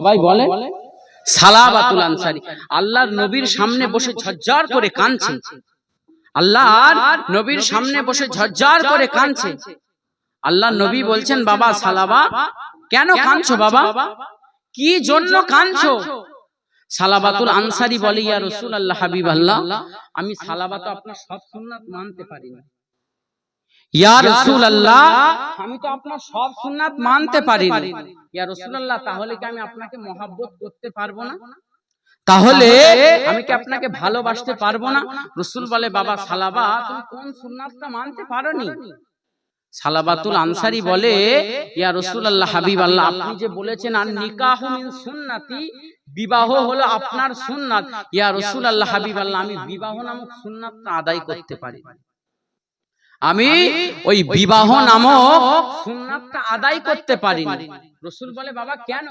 সবাই বলে, সালাবাতুল আনসারি। আল্লাহর নবীর সামনে বসে ঝরঝর করে কাঁদছে। আল্লাহর নবীর সামনে বসে ঝরঝর করে কাঁদছে। আল্লাহ নবী বলছেন, বাবা, সালাবা, কেন কাঁদছো বাবা? কি জন্য কাঁদছো? সালাবাতুল আনসারি বলে, ইয়া রসুল আল্লাহ হাবিব আল্লাহ আমি সালাবাত আপনার সব সুন্নাত মানতে পারি না। ইয়া রসুল আল্লাহ আমি তো আপনার সব সুন্নাত মানতে পারি ইয়া রসুল আল্লাহ তাহলে কি আমি আপনাকে মহাব্বত করতে পারব না? তাহলে আমি কি আপনাকে ভালোবাসতে পারব না? রসুল বলে বাবা সালাবা তুমি কোন সুন্নাতটা মানতে পারোনি? সালাবাতুল আনসারি বলে ইয়া রসুল আল্লাহ হাবিব আল্লাহ আপনি যে বলেছেন আর নিকাহ মিন সুন্নাতি বিবাহ হলো আপনার সুন্নাত। ইয়া রসুল আল্লাহ হাবিব আল্লাহ আমি বিবাহ নামক সুন্নাতটা আদায় করতে পারি। আমি ওই বিবাহ নামক সুন্নাতটা আদায় করতে পারি রসুল বলে বাবা কেন?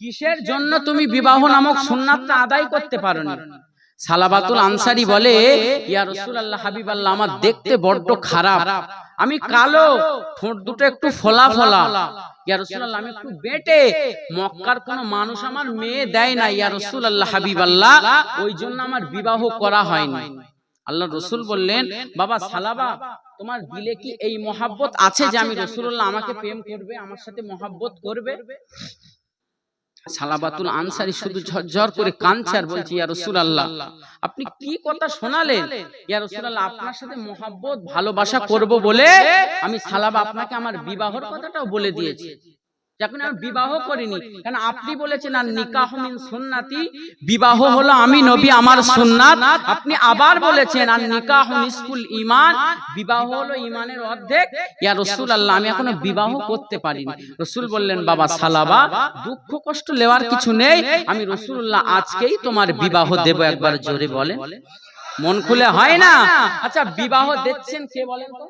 কিসের জন্য তুমি বিবাহ নামক সুন্নাতটা আদায় করতে পারো না সালাবাতুল আনসারি বলে ইয়া রসুল আল্লাহ হাবিব আল্লাহ আমার দেখতে বড্ড খারাপ। আমি কালো ঠোঁট দুটো একটু ফোলা ফোলা ইয়া রসুল আল্লাহ আমি একটু বেটে। মক্কার কোন মানুষ আমার মেয়ে দেয় না ইয়া রসুল আল্লাহ হাবিব আল্লাহ ওই জন্য আমার বিবাহ করা হয়নি। আল্লাহ রসুল বললেন বাবা সালাবা তোমার দিলে কি এই মহাব্বত আছে যে আমি রসুল্লাহ আমাকে প্রেম করবে আমার সাথে মহাব্বত করবে? সালাবাতুল আনসারি শুধু ঝরঝর করে কাঁদছে আর বলছে ইয়া রসুল আল্লাহ আপনি কি কথা শোনালেন? ইয়া রসুল আল্লাহ আপনার সাথে মহাব্বত ভালোবাসা করব বলে আমি সালাবা আপনাকে আমার বিবাহর কথাটাও বলে দিয়েছি। যখন আমি বিবাহ করিনি। কারণ আপনি বলেছেন আর নিকাহ মিন সুন্নাতি বিবাহ হলো আমি নবী আমার সুন্নাত। আপনি আবার বলেছেন আর নিকাহ নিসফুল ঈমান। বিবাহ হলো ঈমানের অর্ধেক। ইয়া রাসূলুল্লাহ আমি এখনও বিবাহ করতে পারিনি। রাসূল বললেন বাবা সালাবা দুঃখ কষ্ট নেওয়ার কিছু নেই। আমি রাসূলুল্লাহ আজকেই তোমার বিবাহ দেব একবার জোরে বলেন। মন খুলে হয় না? আচ্ছা বিবাহ দিচ্ছেন কে বলেন তো?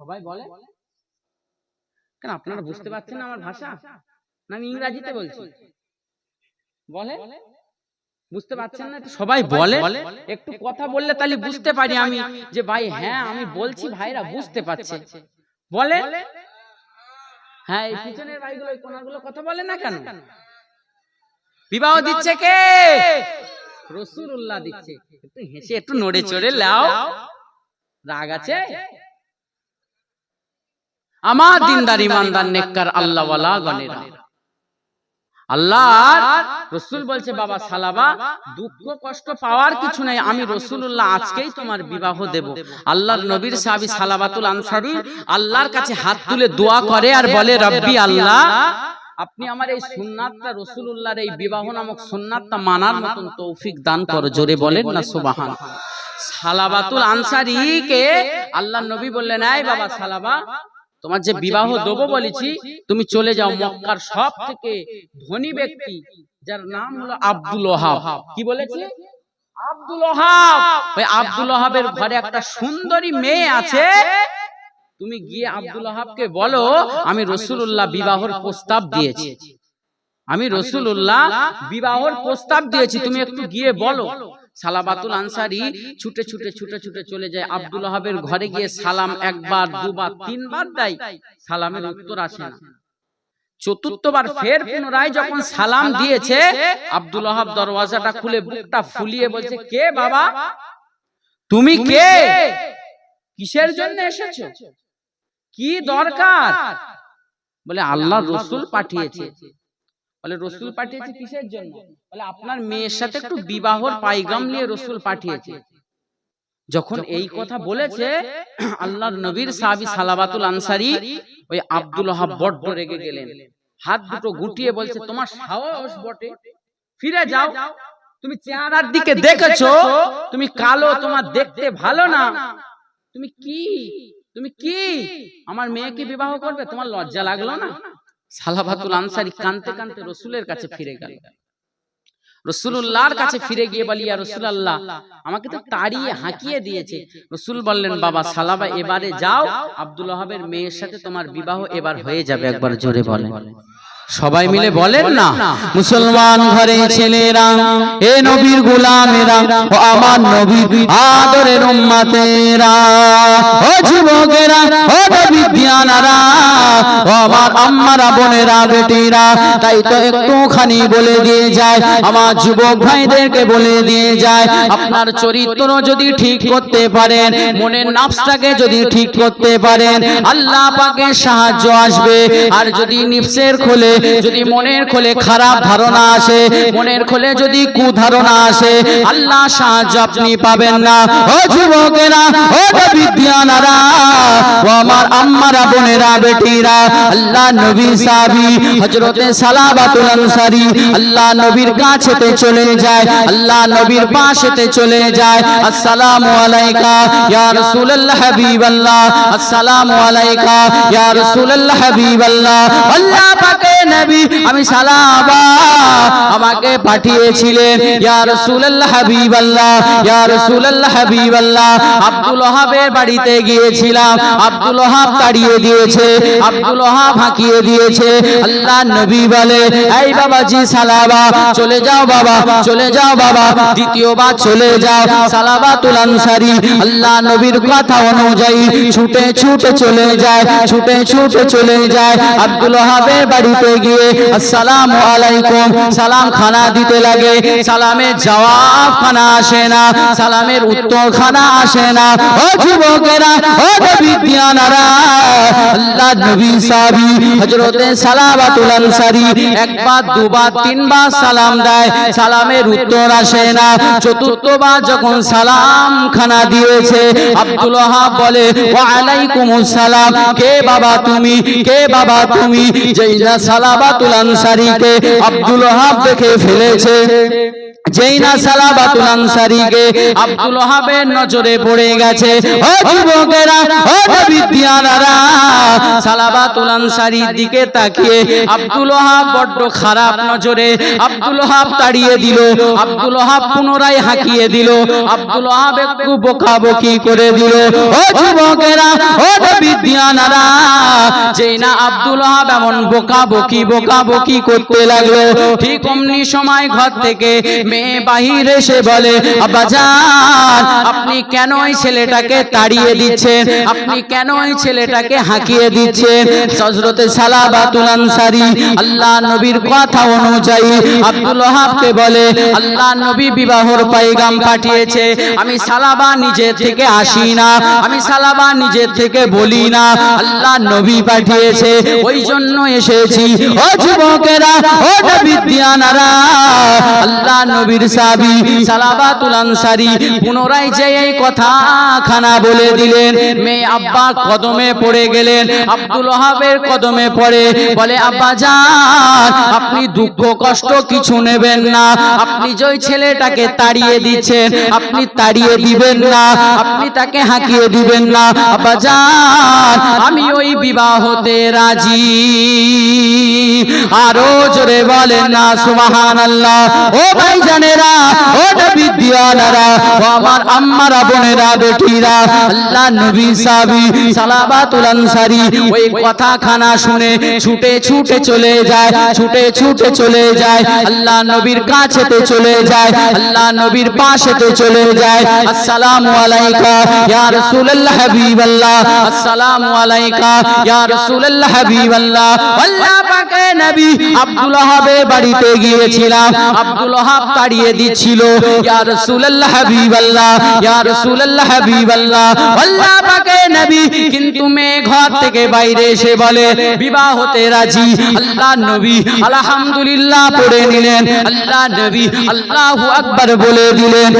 সবাই বলে কেন আপনারা বুঝতে পারছেন না আমার ভাষা? না আমি ইংরাজিতে বলছি। বলে? বুঝতে পারছেন না সবাই বলে? একটু কথা বললে তাহলে বুঝতে পারি আমি যে ভাই হ্যাঁ আমি বলছি ভাইরা বুঝতে পারছে। বলে? হ্যাঁ এই পিছনের ভাইগুলো এই কোনাগুলো কথা বলে না কেন? বিবাহ দিচ্ছে কে? রসুল্লাহ দিচ্ছে। একটু হেসে একটু নড়ে চড়ে লাও। রাগ আছে? আমার দিনদার ইমানদার নেককার আল্লাহওয়ালা গণেরা। আল্লাহ রসুল বলছে বাবা সালাবা দুঃখ কষ্ট পাওয়ার কিছু নাই আমি রসুল্লাহ আজকেই তোমার বিবাহ দেব। আল্লাহর নবীর সাহাবী সালাবাতুল আনসারি আল্লাহর কাছে হাত তুলে দোয়া করে আর বলে রব্বি আল্লাহ আপনি আমার এই সুন্নাতটা রসুলুল্লাহর এই বিবাহ নামক সুন্নাতটা মানার মতন তৌফিক দান করো জোরে বলেন না সুবাহান। সালাবাতুল আনসারিকে আল্লাহ নবী বললেন এই বাবা সালাবা তোমার যে বিবাহ দেবো বলেছি তুমি চলে যাও মক্কার সব থেকে ধনী ব্যক্তি যার নাম হলো আব্দুল ওহাব। কি বলেছে? আব্দুল ওহাব। ওই আব্দুল ওহাবের ঘরে একটা সুন্দরী মেয়ে আছে। তুমি গিয়ে আব্দুল ওহাবকে বলো আমি রসুল্লাহ বিবাহর প্রস্তাব দিয়েছি। আমি রসুল্লাহ বিবাহর প্রস্তাব দিয়েছি তুমি একটু গিয়ে বলো। সালাবাতুল আনসারি ছুটে ছুটে ছুটে ছুটে চলে যায়। আব্দুল ওহাবের ঘরে গিয়ে সালাম একবার দুবার তিনবার দেয়। সালামের উত্তর আসে না। চতুর্থবার ফের পুনরায় যখন সালাম দিয়েছে আব্দুল ওহাব দরওয়াজাটা খুলে বুকটা ফুলিয়ে বলছে কে বাবা? তুমি কে? কিসের জন্য এসেছ? কি দরকার? বলে আল্লাহ রসুল পাঠিয়েছে। বলে রসুল পাঠিয়েছে কিসের জন্য? বলে আপনার মেয়ের সাথে একটু বিবাহর পাইগাম নিয়ে রসুল পাঠিয়েছে। যখন এই কথা বলেছে আল্লাহর নবীর সাহাবী সালাবাতুল আনসারি ওই আব্দুল ওহাব বড্ড রেগে গেলেন। হাত দুটো গুটিয়ে বলছে তোমার সাহস বটে। ফিরে যাও। তুমি চেহারার দিকে দেখেছ তুমি কালো তোমার দেখতে ভালো না। তুমি কি? তুমি কি? আমার মেয়েকে বিবাহ করবে? তোমার লজ্জা লাগল না সালাবাতুল আনসারি কানতে কানতে রসুলের কাছে ফিরে গেল। রসুল্লাহর কাছে ফিরে গিয়ে বলি রসুল আল্লাহ আমাকে তো তাড়িয়ে হাঁকিয়ে দিয়েছে। রসুল বললেন বাবা সালাবা এবারে যাও আব্দুল মেয়ের সাথে তোমার বিবাহ এবার হয়ে যাবে একবার জোরে বলেন। সবাই মিলে বলেন না। মুসলমান ঘরে ছেলেরা এ নবীর গোলামেরা ও আমার নবীর আদরের উম্মাতেরা। ও যুবকেরা ও বিদ্যানারা ও আমার আম্মারা বোনেরা বেটিরা। তাই তো একটুখানি বলে দিয়ে যায়। আমার যুবক ভাইদেরকে বলে দিয়ে যায়। আপনার চরিত্র যদি ঠিক করতে পারেন মনের নাফসটাকে যদি ঠিক করতে পারেন আল্লাহ পাকে সাহায্য আসবে। আর যদি নিফসের খোলে যদি মনের খোলে খারাপ ধারণা আসে, মনের খোলে যদি কুধারণা আসে, আল্লাহ সাহায্য আপনি পাবেন না। ও যুবকেরা, ও বিদ্যানারা, ও আমার আম্মারা, বোনেরা, বেটিরা, আল্লাহ নবী সাহাবী, হযরতে সালাবাতুল আনসারী, আল্লাহ নবীর কাছেতে চলে যায়, আল্লাহ নবীর পাশেতে চলে যায়। আসসালামু আলাইকা, ইয়া রাসূলুল্লাহ হাবিবাল্লাহ। আসসালামু আলাইকা, ইয়া রাসূলুল্লাহ হাবিবাল্লাহ। আল্লাহ পাকে নবী, আমি সালাবা আমাকে পাঠিয়েছিলেন। ইয়া রাসূলুল্লাহ, হাবিবাল্লাহ, ইয়া রাসূলুল্লাহ, হাবিবাল্লাহ। আব্দুল ওহাবের বাড়িতে গিয়েছিলাম। আব্দুল ওহাব তাড়িয়ে দিয়েছে, আব্দুল ওহাব হাঁকিয়ে দিয়েছে। আল্লাহ নবী বলে, এই বাবাজি, সালাবা, চলে যাও বাবা, চলে যাও বাবা, দ্বিতীয়বার চলে যাও। সালাবা তুলানসারি আল্লাহ নবীর কথা অনুযায়ী ছুটে ছুটে চলে যায়, ছুটে ছুটে চলে যায়। আব্দুল ওহাবের বাড়িতে গিয়ে আসসালামু আলাইকুম, সালাম খানা দিতে লাগে। সালামের জবাব খানা আসে না, সালামের উত্তর খানা আসে না। ও যুবকেরা, ও বিদ্যানারা আল্লাহ নবী সাহাবী, হযরতে সালাবাতুল আনসারী একবার, দুবার, তিনবার সালাম দেয়। সালামের উত্তর আসে না। চতুর্থবার যখন সালাম খানা দিয়েছে, আব্দুল বলে ওয়া আলাইকুমুস সালাম, কে বাবা তুমি? কে বাবা তুমি? যেই না সালাবাতুল আনসারীকে আব্দুল ওয়াহাব দেখে ফেলেছে। যেই না সালাবাতুল আনসারীকে আব্দুল ওয়াহাবের নজরে পড়ে গেছে। ও যুবকেরা ও বিদ্যানারা সালাবাতুল আনসারীর দিকে তাকিয়ে আব্দুল ওয়াহাব বড্ড খারাপ নজরে আব্দুল ওয়াহাব তাড়িয়ে দিল। আব্দুল ওয়াহাব পুনরায় হাঁকিয়ে দিল। আব্দুল ওয়াহাব একটু বকাবকি করে দিল। ও যুবকেরা ও বিদ্যানারা যেই না আব্দুল ওয়াহাব এমন বকাবকি বকাবকি করতে লাগল। ঠিক অমনি সময় ঘর থেকে মেয়ে বাহির এসে বলে আব্বাজান আপনি কেন ওই ছেলেটাকে তাড়িয়ে দিচ্ছেন? আপনি কেন ওই ছেলেটাকে হাঁকিয়ে দিচ্ছেন? হযরতে সালাবাতুল আনসারী আল্লাহ নবীর কথা অনুযায়ী আব্দুল ওয়াহাবকে বলে, আল্লাহ নবী বিবাহর পয়গাম পাঠিয়েছে। আমি সালাবা নিজে থেকে আসি না, আমি সালাবা নিজে থেকে বলি না। আল্লাহ নবী পাঠিয়েছে, ওই জন্য এসেছি। ও যুবকেরা, ও বিদ্যানারা আল্লাহ নবীর সাবি সালাবাতুল আনসারী পুনরায় যে এই কথা খানা বলে দিলেন মেয়ে আব্বা কদমে পড়ে গেলেন আব্দুল ওহাবের কদমে পড়ে বলে আব্বা যান আপনি দুঃখ কষ্ট কিছু নেবেন না আপনি যে ওই ছেলেটাকে তাড়িয়ে দিচ্ছেন আপনি তাড়িয়ে দিবেন না আপনি তাকে হাঁকিয়ে দিবেন না আব্বা যান আমি ওই বিবাহতে রাজি। আরও জোরে বলেন না সুবাহান আল্লাহ ও ভাই জানেরা ও নবী বিদ্যালারা ও আমার আম্মারা, বোনেরা, বেটিরা, আল্লাহ নবী সাবি সালাবাতুল আনসারী, ওই কথা খানা শুনে ছুটে ছুটে চলে যায়, ছুটে ছুটে চলে যায়, আল্লাহ নবীর কাছেতে চলে যায়, আল্লাহ নবীর পাশেতে চলে যায়, আসসালামু আলাইকা, ইয়া রাসূলুল্লাহ হাবিবাল্লাহ, আসসালামু আলাইকা, ইয়া রাসূলুল্লাহ হাবিবাল্লাহ, আল্লাহ পাকে নবী আব্দুল বলে রাজি? আলহামদুলিল্লাহ পড়ে নিলেন। আল্লাহ নবী আল্লাহু আকবার বলে দিলেন।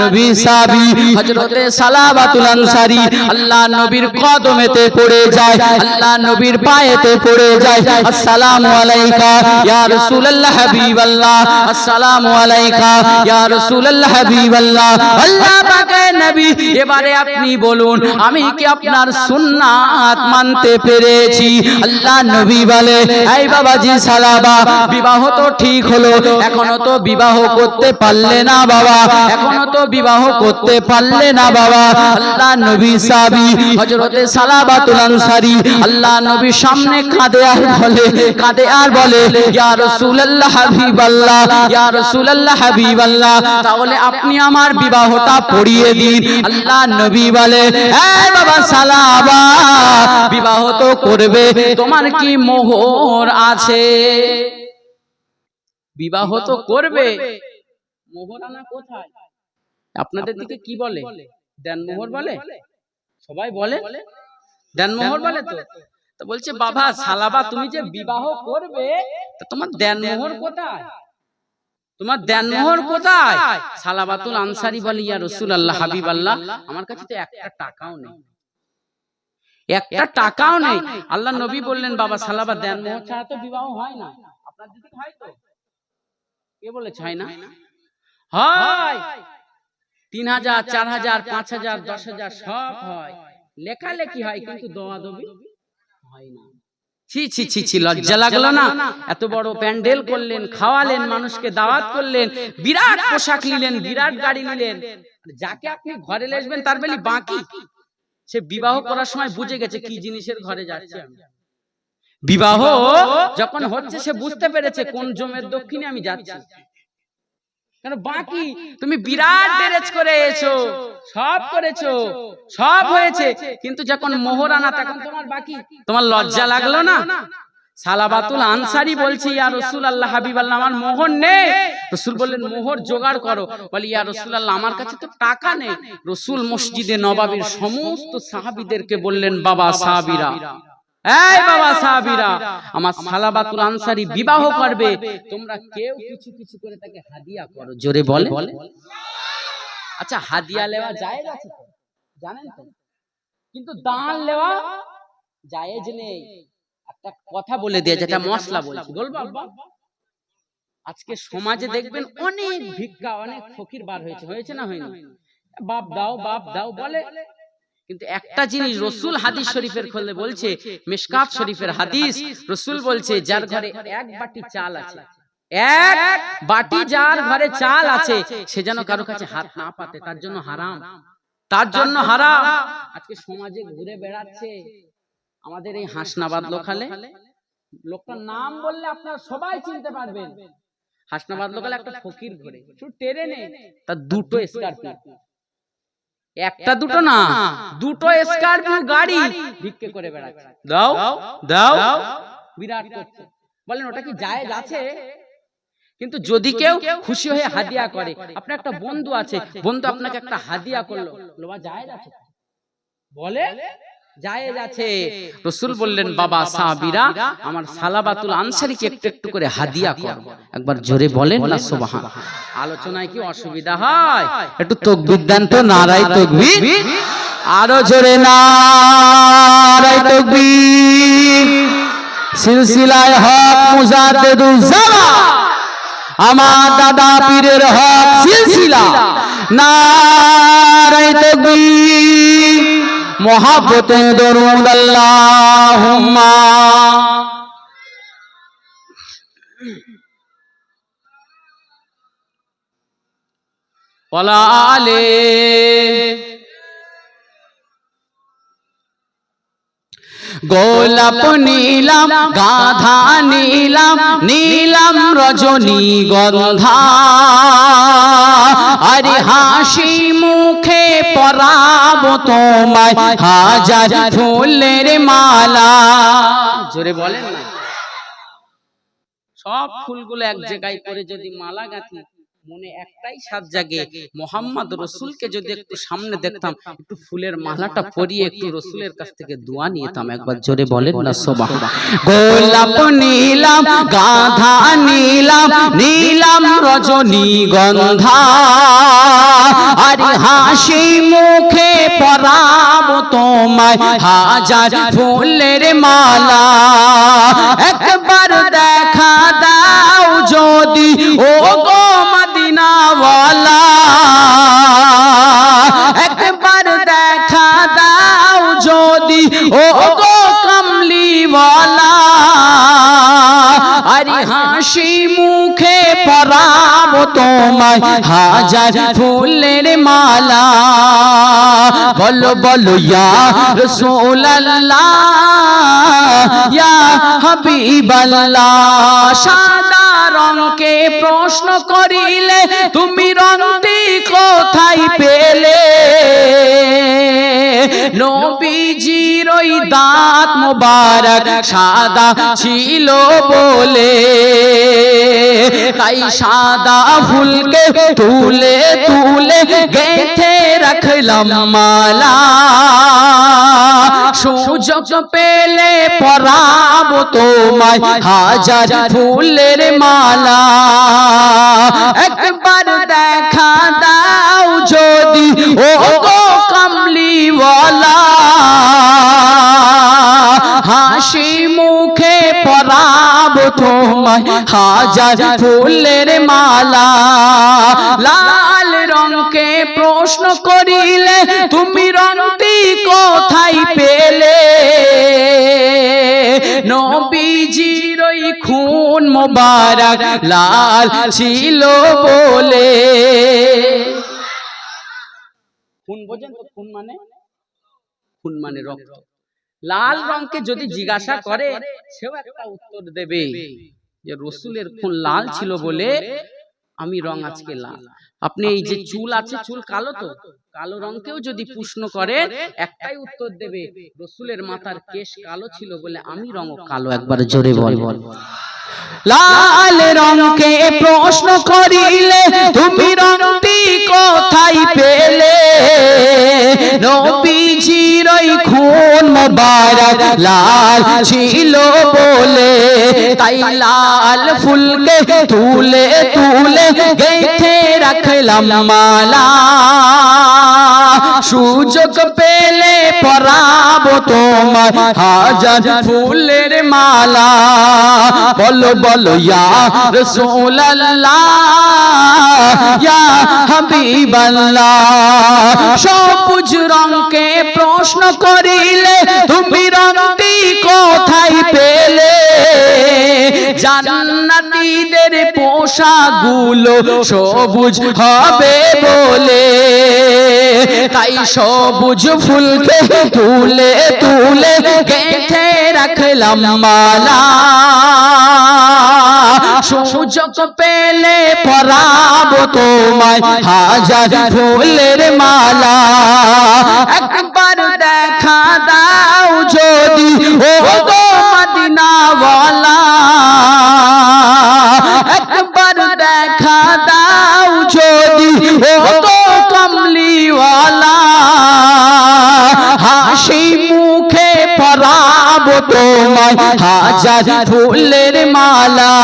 নবী সাবি হযরতে সালাবাতুল আনসারী আল্লাহ নবীর কদমেতে পড়ে যায় আল্লাহ নবীর পায়েতে পড়ে যায় আসসালামু আলাইকা ইয়া রাসূলুল্লাহ হাবিবাল্লাহ আসসালামু আলাইকা ইয়া রাসূলুল্লাহ হাবিবাল্লাহ আল্লাহ পাকের নবী এবারে আপনি বলুন আমি কি আপনার সুন্নাত মানতে পেরেছি? আল্লাহ নবী বলে এই বাবাজি সালাবা বিবাহ তো ঠিক হলো এখনও তো বিবাহ করতে পারলে না বাবা এখনও তো বিবাহ করতে পারলে না বাবা। আল্লাহ নবী সাবি হযরতে সালাবাতুল আনসারী আল্লাহ নবীর সামনে কাঁদে আর বলে, কাঁদে আর বলে, ইয়া রাসূলুল্লাহ হাবিবাল্লাহ, ইয়া রাসূলুল্লাহ হাবিবাল্লাহ, তাহলে আপনি আমার বিবাহটা পড়িয়ে দিন। আল্লাহ নবী বলে এই বাবা সালাবা, বিবাহ তো করবে, তোমার কি মোহর আছে? বিবাহ তো করবে মোহর আনা কোথায়? আপনাদের দিকে কি বলে? দেন বলে? সবাই বলে? দেন বলে তো? তো। বলছে বাবা সালাবা তুমি যে বিবাহ করবে তা তোমার দেন কোথায়? তোমার দেন কোথায়? সালাবাতুল আনসারি বলে ইয়া রসুল আল্লাহ হাবিব আল্লাহ আমার কাছে তো একটা টাকাও নেই। একটা টাকাও নেই। আল্লাহ নবী বললেন বাবা সালাবা দেন মোহর ছাড়া তো বিবাহ হয় না। আপনার দিকে হয় তো। কে বলেছে হয় না? হয় তিন হাজার চার হাজার পাঁচ হাজার দশ হাজার সব হয়। লেখালেখি হয় কিন্তু দোয়া দবি? হয় না। ছি ছি ছি ছি লজ্জা লাগল না। এত বড় প্যান্ডেল করলেন খাওয়ালেন মানুষকে দাওয়াত করলেন বিরাট পোশাক নিলেন বিরাট গাড়ি নিলেন। যাকে আপনি ঘরে লেসবেন তার বেলি বাকি। সে বিবাহ করার সময় বুঝে গেছে কি জিনিসের ঘরে যাচ্ছে আমি। বিবাহ যখন হচ্ছে সে বুঝতে পেরেছে কোন জমের দক্ষিণে আমি যাচ্ছি কেন বাকি তুমি বিরাট ড্যারেজ করে এসো। সব করেছ। সব হয়েছে। কিন্তু যখন মোহর আনা তখন তোমার বাকি। তোমার লজ্জা লাগল না? সালাবাতুল আনসারি বলছে ইয়া রসুল আল্লাহ হাবিব আল্লাহ আমার মোহর নেই। রসুল বললেন মোহর জোগাড় করো। বলি ইয়া রসুল আল্লাহ আমার কাছে তো টাকা নেই। রসুল মসজিদে নবাবির সমস্ত সাহাবিদেরকে বললেন বাবা সাহাবিরা। এই বাবা সাহাবিরা আমার সালাবাতুল আনসারি বিবাহ করবে। তোমরা কেউ কিছু কিছু করে তাকে হাদিয়া করো জোরে বলে। আচ্ছা হাদিয়া লেওয়া জায়েজ আছে তো? জানেন তো? কিন্তু দান লেওয়া জায়েজ নেই। একটা কথা বলে দিয়ে যেটা মশলা বলছি। বলব আব্বা? আজকে সমাজে দেখবেন অনেক ভিক্ষা অনেক ফকির বার হয়েছে। হয়েছে না হয়নি? বাপ দাও বাপ দাও বলে। কিন্তু একটা জিনিস রসুল হাদিস শরীফের খোলে বলছে মিশকাত শরীফের হাদিস রসুল বলছে যার ঘরে এক বাটি চাল আছে। এক বাটি যার ঘরে চাল আছে সে যেন কারও কাছে হাত না পাতে তার জন্য হারাম। তার জন্য হারাম। আজকে সমাজে ঘুরে বেড়াচ্ছে আমাদের এই হাসনাবাদ লোকালে। লোকটার নাম বললে আপনারা সবাই চিনতে পারবেন। হাসনাবাদ লোকালে একটা ফকির ঘুরে। শুধু ট্রেনে তার দুটো স্করপিও। একটা দুটো না দুটো স্কর্পিও গাড়ি ভিক্ষে করে বেড়াচ্ছে। দাও দাও বিরাট করছে। বলেন ওটা কি জায়েজ আছে? কিন্তু যদি কেউ খুশি হয়ে হাদিয়া করে আপনার একটা বন্ধু আছে বন্ধু আপনাকে একটা হাদিয়া করল। লোবা জায়েজ আছে? বলে জায়েজ আছে রসুল বললেন বাবা সাহাবীরা আমার সালাবাতুল আনসারীকে একটু একটু করে হাদিয়া কর। একবার জোরে বলেন না সুবহান। আলোচনায় কি অসুবিধা হয়? একটু তকবীর দেন তো নারাই তকবীর। আরও জোরে নারাই তকবীর। সিলসিলায় হক আমার দাদা পীরের হক সিলসিলা। নারাই তকবীর। মহাব্বতে দরুদ আল্লাহুম্মা। গোলাপ নীলাম গাধা নীলাম নীলাম রজনী গন্ধা। তোমায় হাজার ফুলের মালা। জোরে বলেন না। সব ফুলগুলো এক জায়গায় করে যদি মালা গাঁথি মনে একটাই সাত জাগে মোহাম্মদ রসুলকে যদি একটু সামনে দেখতাম একটু ফুলের মালাটা পরিয়ে একটু রসুলের কাছ থেকে দোয়া নিতাম একবার জোরে বলেন না সোবা গোলাপ নীলাম গাধা নীলাম নীলাম রজনী গন্ধা। আর হাসি মুখে পরাব তোমায় হাজার ফুলের মালা। একবার দেখা দাও যদি ও গো মদিনাওয়ালা একবার দেখা দাও যদি ও গো কমলিওয়ালা। আরে হাসি মুখে পরাব তোমায়, হাজার ফুলের মালা। বলো বলো ইয়া রসুল্লাহ ইয়া হাবিবাল্লাহ সাদা রঙকে প্রশ্ন করিলে তুমি রঙটি কোথায় পেলে? নবীজির ওই দাঁত মোবারক সাদা ছিল বলে। তাই সাদা ফুলকে তুলে তুলে গেথে রাখলাম মালা। সুযোগ পেলে পরাব তোমায় হাজার ফুলের মালা। একবার দেখা দাও যদি ও হাসি মুখে পরাব তোমায় হাজার ফুলের মালা। লাল রঙকে প্রশ্ন করিলে তুমি রঙটি কোথায় পেলে? নবীজির খুন মোবারক লাল ছিল বলে। খুন বোঝেন তো, খুন মানে? খুন মানে রক্ত। লাল রংকে যদি জিজ্ঞাসা করে সেও একটা উত্তর দেবে। যে রসুলের খুন লাল ছিল বলে আমি রং আজকে লাল। আপনি এই যে চুল আছে চুল কালো তো কালো রংকেও যদি প্রশ্ন করে একটাই উত্তর দেবে রসুলের মাথার কেশ কালো ছিল বলে আমি রং কালো একবার জোরে বল। বল। লাল রঙকে প্রশ্ন করিলে তুমি রঙটি কোথায় পেলে? নবীজির ওই খুন মোবারক, লাল ছিল বলে, তাই লাল ফুলকে তুলে তুলে গেথে রাখলাম মালা। সুযোগ পেলে পরাব তোমার হাজার ফুলের মালা। বলো বলো, ইয়া রাসূলুল্লাহ, ইয়া হাবিবাল্লাহ। সবুজ রঙকে প্রশ্ন করিলে তুমি রঙটি কোথায় পেলে? জান্নাতীদের পোশাকগুলো সবুজ হবে বলে। তাই সবুজ ফুলকে তুলে তুলে গেঁথে রাখলাম মালা। সুযোগ পেলে পরাব তোমায়, হাজার ফুলের মালা। একবার দেখা দাও যদি, ও গো মদিনাওয়ালা। একবার দেখা দাও যদি গো কমলিওয়ালা। হাসি তোমায় হাজার ফুলের মালা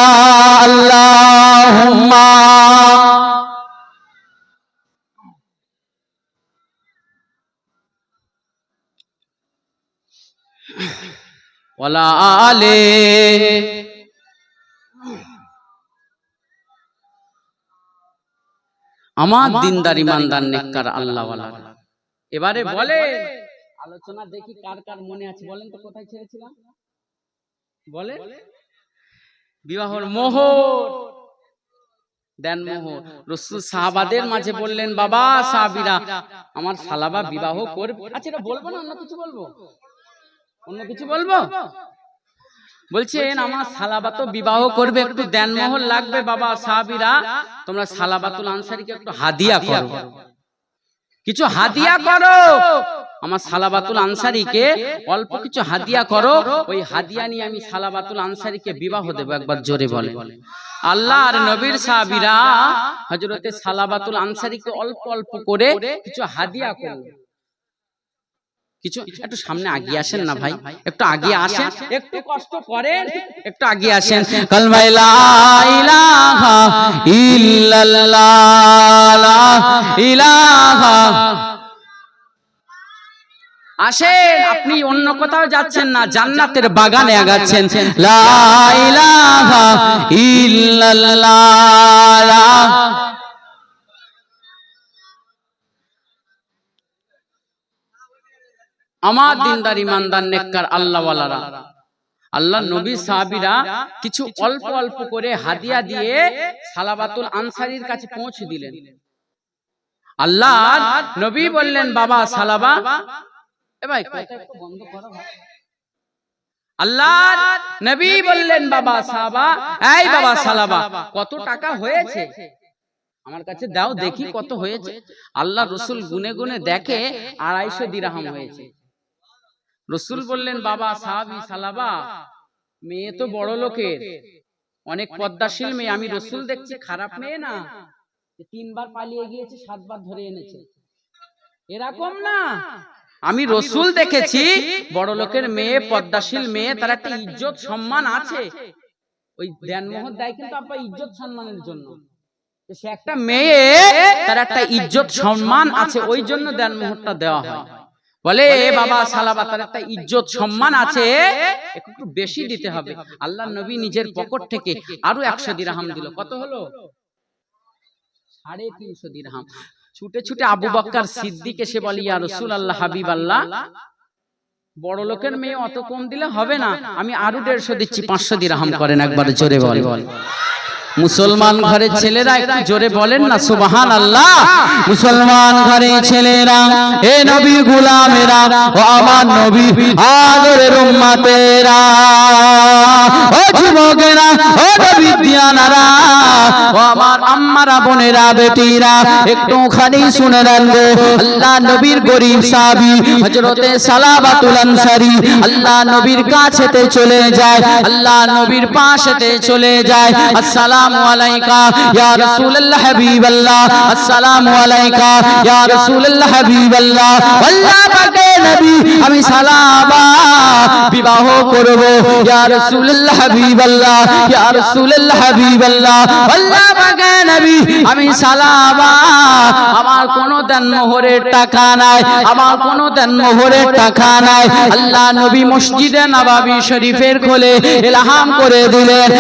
আলে। আমার দিনদার ইমানদার নেককার আল্লাহ এবারে বলে আলোচনা দেখি কার কার মনে আছে। বলেন তো কোথায় ছেড়েছিলাম? বলে? বিবাহর মোহর। দেন মোহর। রসুল সাহাবাদের মাঝে বললেন বাবা সাহাবিরা আমার সালাবা বিবাহ করবে। আচ্ছা এটা বলব না? অন্য কিছু বলব? অন্য কিছু বলব। বলছেন আমার সালাবাত বিবাহ করবে। একটু দেন মোহর লাগবে বাবা সাহাবিরা। তোমরা সালাবাতুল আনসারিকে একটু হাদিয়া করো। কিছু হাদিয়া করো। আমার সালাবাতুল আনসারিকে অল্প কিছু হাদিয়া করো। ওই হাদিয়া নিয়ে আমি সালাবাতুল আনসারিকে বিবাহ দেবো একবার জোরে বলে আল্লাহ আর নবীর সাহাবীরা হযরতে সালাবাতুল আনসারিকে অল্প অল্প করে কিছু হাদিয়া করল কিছু একটু সামনে আগিয়ে আসেন না ভাই। একটু আগিয়ে আসেন। একটু কষ্ট করেন। একটু আগিয়ে আসেন। কালমাইলা ইলাহা ইল্লাল্লাহ। ইলাহা। আসেন আপনি অন্য কোথাও যাচ্ছেন না জান্নাতের বাগানে আগাচ্ছেন। লা ইলাহা ইল্লাল্লাহ। আমার দিনদার ইমানদার নেককার আল্লাহওয়ালারা। আল্লাহ নবী সাহাবীরা কিছু অল্প অল্প করে হাদিয়া দিয়ে সালাবাতুল আনসারীর কাছে পৌঁছে দিলেন। আল্লাহ নবী বললেন বাবা সালাবা। আল্লাহ নবী বললেন বাবা সাহাবা এই বাবা সালাবা। কত টাকা হয়েছে? আমার কাছে দাও দেখি কত হয়েছে। আল্লাহ রসুল গুনে গুনে দেখে আড়াইশো দিরাহাম হয়েছে। রসুল বললেন বাবা সাহাবি সালাবা। মেয়ে তো বড় লোকের। অনেক পদ্মাশীল মেয়ে। আমি রসুল দেখছি খারাপ মেয়ে না। যে তিনবার পালিয়ে গিয়েছে সাতবার ধরে এনেছে। এরকম না। আমি রসুল দেখেছি বড় লোকের মেয়ে পদ্মাশীল মেয়ে তার একটা ইজ্জত সম্মান আছে। ওই দেনমোহর দেয় কিন্তু আপনার ইজ্জত সম্মানের জন্য। সে একটা মেয়ে তার একটা ইজ্জত সম্মান আছে ওই জন্য দেনমোহরটা দেওয়া হয়। বলে এ বাবা সালাবা তার একটা ইজ্জত সম্মান আছে একটু বেশি দিতে হবে। আল্লাহ নবী নিজের পকেট থেকে আরও একশো দিরহাম দিল। কত হলো? সাড়ে তিনশো দিরহাম। ছুটে ছুটে আবু বক্কর সিদ্দিক এসে বলি ইয়া রসুল আল্লাহ হাবিব আল্লাহ বড় লোকের মেয়ে অত কম দিলে হবে না। আমি আরও দেড়শো দিচ্ছি পাঁচশো দিরহাম করেন একবার জোরে বল মুসলমান ঘরের ছেলেরা একটু জোরে বলেন না সুবাহান আল্লাহ মুসলমান ঘরের ছেলেরা এ নবী গুলামেরা ও আমার নবী আদরের উম্মতেরা। ও যুবকেরা ও নবী দিয়ানারা ও আমার আম্মারা বোনেরা বেটিরা একটুখানি শুনে নেন গো। আল্লাহ নবীর গরিব সাহাবী হযরতে সালাবাতুল আনসারী আল্লাহ নবীর কাছেতে চলে যায় আল্লাহ নবীর পাশেতে চলে যায়। আসসালামু আসসালামু আলাইকা আমি বিবাহ আমি আমার কোনো দেন মোহরের টাকা নাই, আমার কোনো দেন মোহরের টাকা নাই। আল্লাহ নবী মসজিদে শরীফের খোলে ইলহাম করে দিলেন।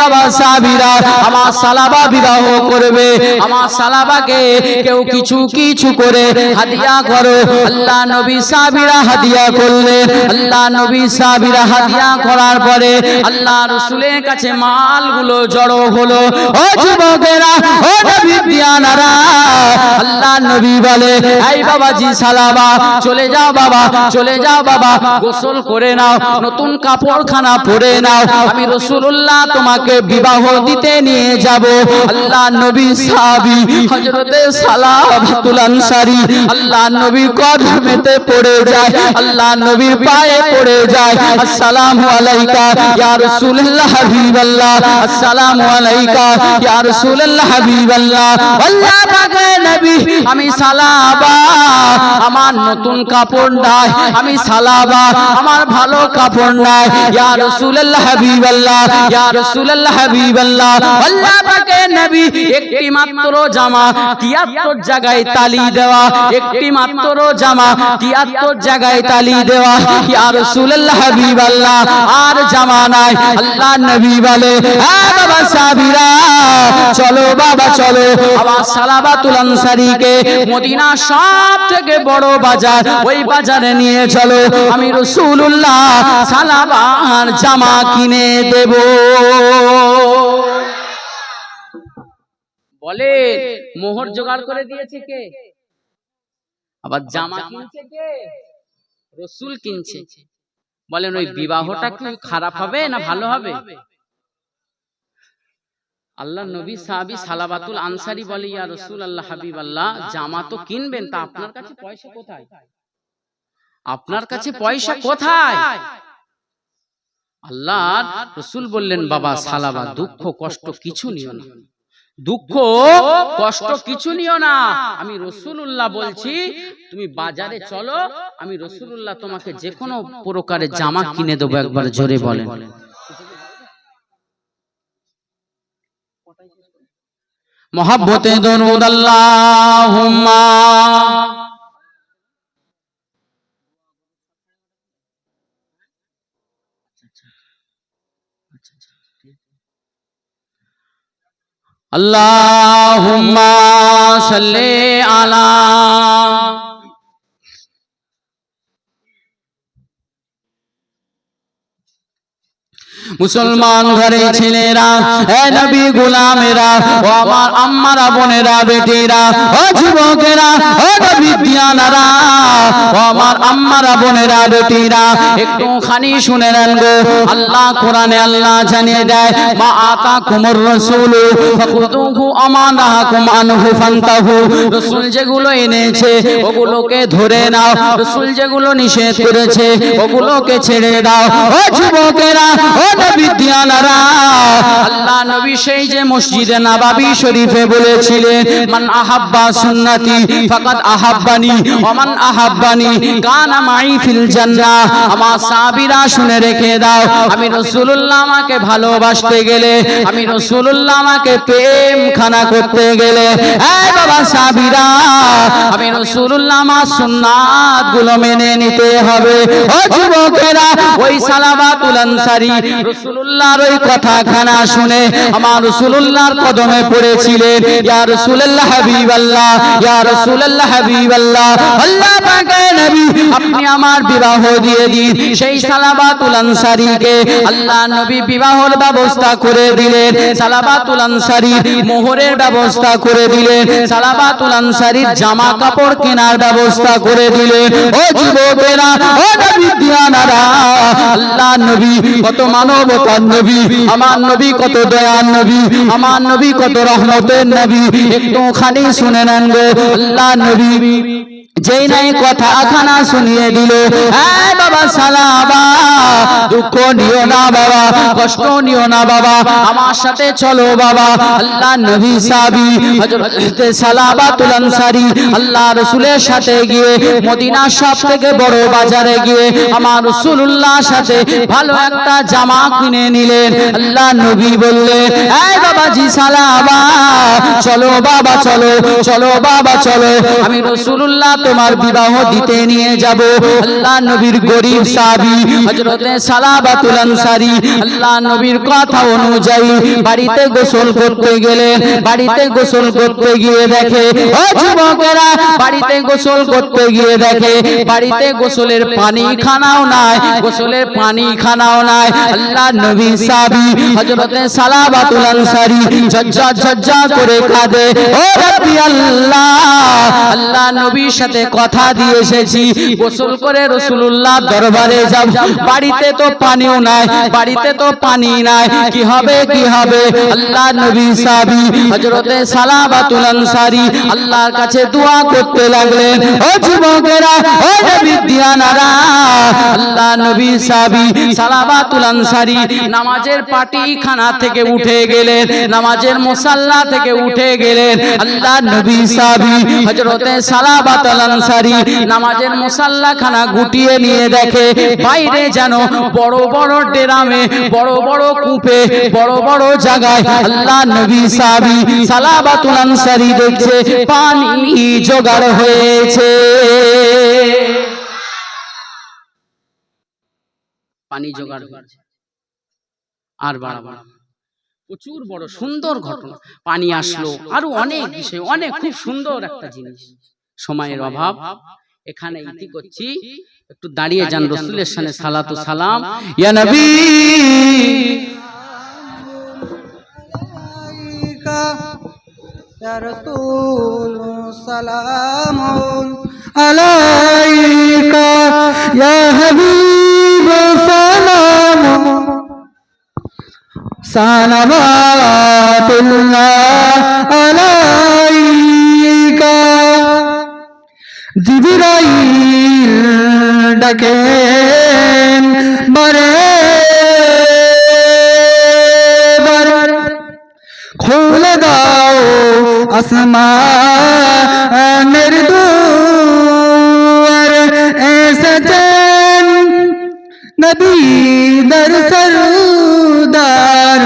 বাবা সাবিরা আমার সালাবা বিবাহ করবে। আমার সালাবাকে কেউ কিছু কিছু করে হাদিয়া করো আল্লাহ নবী সাবিরা হাদিয়া করলেন। আল্লাহ নবী সাবিরা হাদিয়া করার পরে আল্লাহ রসুলের কাছে মালগুলো জড়ো হলো। ও যুবকেরা, ও নবী দিয়ানারা, আল্লাহ নবী বলে, এই বাবাজি সালাবা, চলে যাও বাবা, চলে যাও বাবা, গোসল করে নাও, নতুন কাপড়খানা পরে নাও। আমি রসুল্লাহ তোমাকে বিবাহ দিতে নিয়ে যাব। আল্লাহ নবী সাহাবী হযরতে সালাবাতুল আনসারী, আল্লাহ নবী কদমেতে পড়ে যায়, আল্লাহ নবীর পায়ে পড়ে যায়। আসসালামু আলাইকা ইয়া রাসূলুল্লাহ হাবিবাল্লাহ। আসসালামু আলাইকা ইয়া রাসূলুল্লাহ হাবিবাল্লাহ। আল্লাহ পাকে নবী, আমি সালাবা, আমার নতুন কাপড় নাই, আমি সালাবা, আমার ভালো কাপড় নাই। ইয়া রাসূলুল্লাহ হাবিবাল্লাহ, ইয়া রাসূলুল্লাহ হাবিবাল্লাহ। আল্লাহ পাকে একটি মাত্র জামা 73 জায়গায় তালি দেওয়া একটি মাত্র জামা 73 জায়গায় তালি দেওয়া। আর জামা নাই। আল্লাহ নবী বলে হ্যাঁ বাবা সাবিরা চলো বাবা, চলো। সালাবাতুল মদিনা সব থেকে বড় বাজার, ওই বাজারে নিয়ে চলো। আমি রসুল্লাহ সালাবার জামা কিনে দেব। বলে মোহর জোগাড় করে দিয়েছে কে? আবার জামা কিনছে কে? রসুল কিনছে। বলেন ওই বিবাহটা কি খারাপ হবে না ভালো হবে? আল্লাহ নবী সাহাবি সালাবাতুল আনসারি বলে ইয়া রসুল আল্লাহ হাবিব আল্লাহ জামা তো কিনবেন তা আপনার কাছে পয়সা কোথায়? আপনার কাছে পয়সা কোথায়? আল্লাহ রসুল বললেন বাবা সালাবা দুঃখ কষ্ট কিছু নিও না। দুঃখ কষ্ট কিছু নিও না। আমি রসুল্লাহ বলছি তুমি বাজারে চলো আমি রসুল্লাহ তোমাকে যে কোনো প্রকারের জামা কিনে দেবো একবার জোরে বলেন। মহাব্বতে দরুদ আল্লাহুম্মা। আল্লাহুম্মা সাল্লি আলা মুসলমান ঘরে ছেলেরা, এ নবী গোলামেরা, ও আমার আম্মারা বোনেরা, বেটিরা, ও যুবকেরা, ও নবী দিয়ানারা, ও আমার আম্মারা বোনেরা, বেটিরা, একটুখানি শুনে নেন গো। আল্লাহ কোরআনে আল্লাহ জানিয়ে দেয়, মা আতা কুমর রসুল ফাকুতুহু আমানাকুম আনহু ফান্তাহু। রসুল যেগুলো এনেছে, ওগুলোকে ধরে নাও। রসুল যেগুলো নিষেধ করেছে, ওগুলোকে ছেড়ে দাও। ও যুবকেরা, ও নবী আল্লাহ নবী সেই যে মসজিদে নবাবী শরীফে বলেছিলেন, মান আহাব্বা সুন্নতি ফাকাদ আহাব্বানি ওয়া আহাব্বানি কানা মাই ফিল জান্নাহ। আমার সাহাবীরা শুনে রেখে দাও, আমি রাসূলুল্লাহ আমাকে ভালোবাসতে গেলে, আমি রাসূলুল্লাহ আমাকে প্রেম খানা করতে গেলে। এই বাবা সাহাবীরা, আমি রাসূলুল্লাহ আমার সুন্নাতগুলো মেনে নিতে হবে। ও যুবকেরা, ওই সালাবাতুল আনসারী ব্যবস্থা করে দিলেন, সালাবাতুল জামা কাপড় কেনার ব্যবস্থা করে দিলেন। ও যুবকেরা আল্লাহ নবী কত মানবতার নবী। আমার নবী কত দয়ার নবী। আমার নবী কত রহমতের নবী। একটুখানি শুনে নেন গো। আল্লাহ নবী। যেই নাই কথা খানা শুনিয়ে দিল। হ্যাঁ বাবা সালাবা দুঃখ নিও না বাবা কষ্ট নিও না বাবা আমার সাথে চলো বাবা আল্লাহ নবী সাবি হযরত সালাবাতুল আনসারী আল্লাহ রাসূলের সাথে গিয়ে মদিনা সব থেকে বড় বাজারে গিয়ে আমার রাসূলুল্লাহ সাথে ভালো একটা জামা কিনে নিলেন। আল্লাহ নবী বললেন এই বাবাজি সালাবা চলো বাবা চলো চলো বাবা চলো। আমি রাসূলুল্লাহ তোমার বিবাহ দিতে নিয়ে যাব। আল্লাহ নবীর গরিব সাহাবী হযরতে সালাবাতুল আনসারী, আল্লাহ নবীর কথা অনুযায়ী বাড়িতে গোসল করতে গেলেন বাড়িতে গোসল করতে গিয়ে দেখে, ও যুবকেরা, বাড়িতে গোসল করতে গিয়ে দেখে, বাড়িতে গোসলের পানি খানাও নাই, গোসলের পানি খানাও নাই। আল্লাহ নবী সাহাবী হযরতে সালাবাতুল আনসারী, ঝজ্জা ঝজ্জা করে কাঁদে, ও রব্বি আল্লাহ আল্লাহ নবীর কথা দিয়ে এসেছি। গোসল করে রসুল্লাহ দরবারে যাব। বাড়িতে তো পানিও নাই, বাড়িতে তো পানি নাই। কি হবে কি হবে? আল্লাহ নবী সাবি, হযরতে সালাবাতুল আনসারী আল্লাহর কাছে দোয়া করতে লাগলেন। ও যুবকেরা, ও নবী দিয়ানারা, আল্লাহ নবী সাবি সালাবাতুল আনসারী নামাজের পাটি খানা থেকে উঠে গেলেন, নামাজের মুসাল্লা থেকে উঠে গেলেন। আল্লাহ নবী সাবি, হযরতে সালাবাতুল আনসারী নামাজের মুসাল্লা খানা গুটিয়ে নিয়ে দেখে, বাইরে যেন বড় বড় ডেরামে, বড় বড় কূপে, বড় বড় জায়গায় আল্লাহ নবী সাবি সালাবাতুল আনসারী দেখছে, পানি জোগাড় হয়েছে। পানি জোগাড় হয়েছে। আর বাড়াবো না। প্রচুর বড় সুন্দর ঘটনা। পানি আসলো, আরও অনেক বিষয়, অনেক, খুব সুন্দর একটা জিনিস। সময়ের অভাব এখানে ইতি করছি একটু দাঁড়িয়ে যান রসুলের সামনে সালাতু সালাম ইয়া নবী يا رسول سلام عليك يا حبيب سلام সালাবাতুল্লাহ আলাইকা জিবরাইল ডাকে বারে বার খুলে দাও আসমানের দুয়ার এসেছেন নবী দর সরদার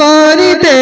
করিতে।